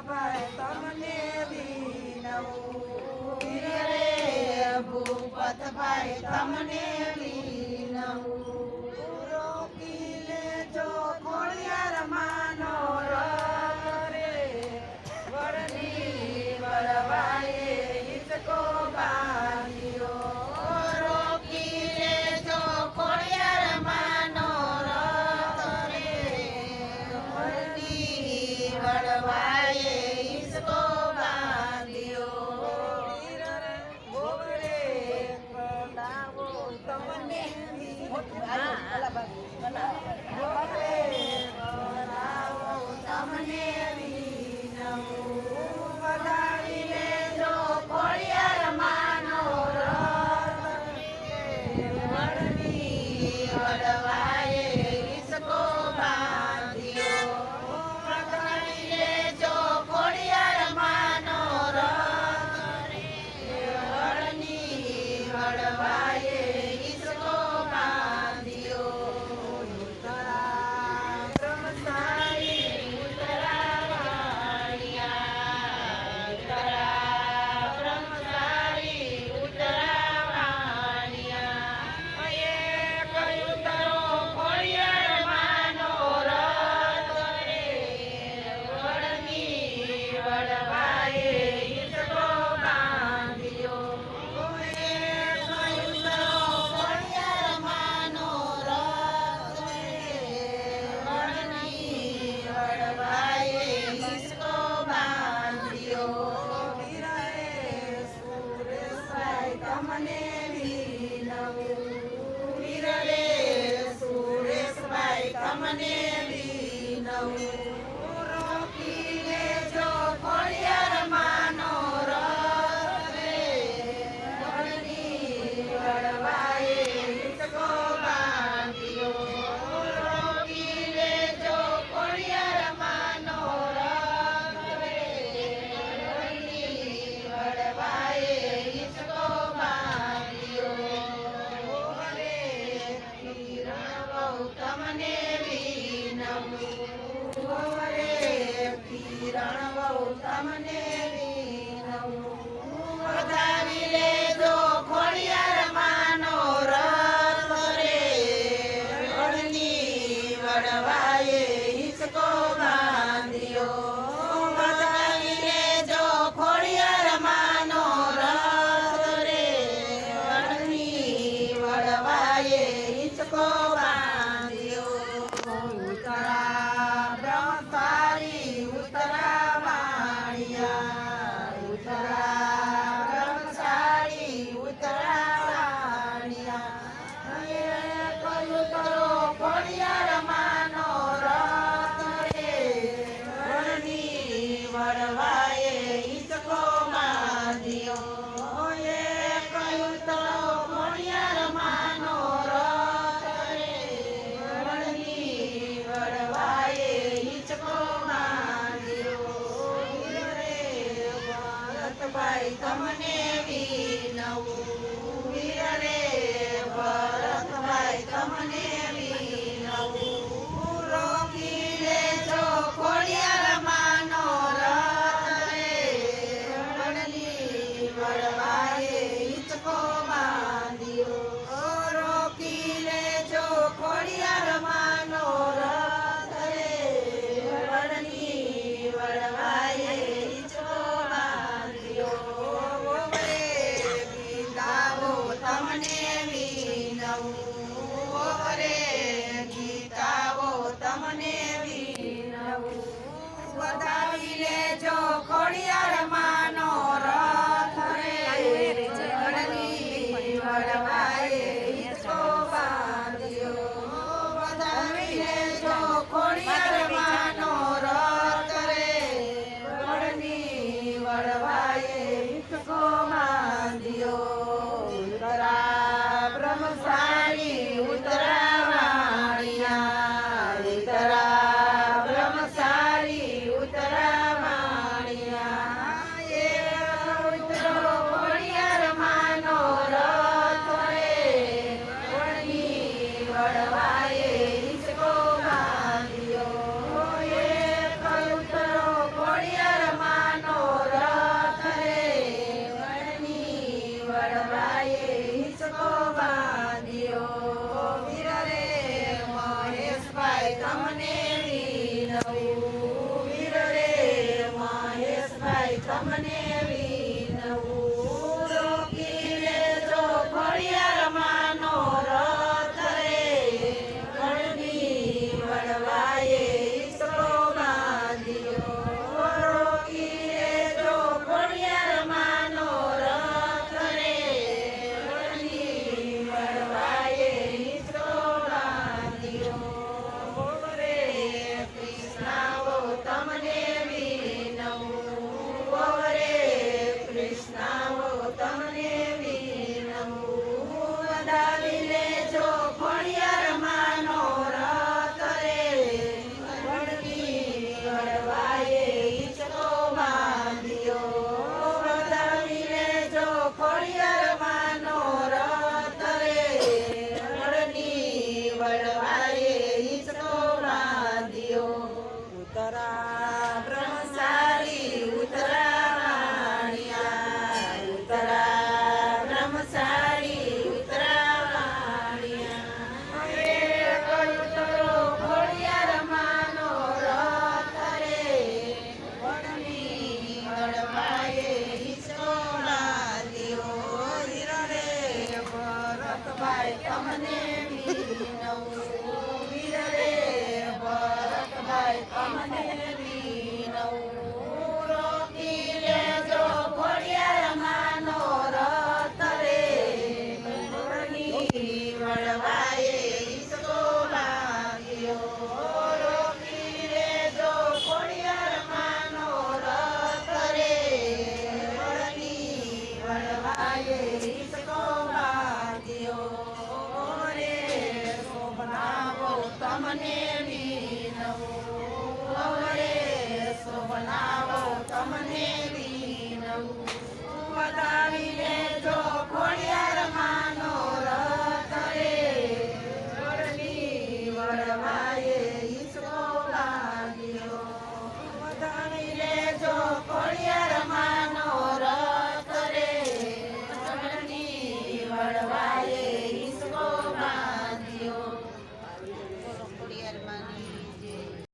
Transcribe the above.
ભાઈ તમને વિનવું રે ભૂપતભાઈ તમને વિનવું amanece. Mahan કાળી ઉતરા વાણિયા રીતરા બ્રહ્મસારી એ ઉતરો માનો રથ રે.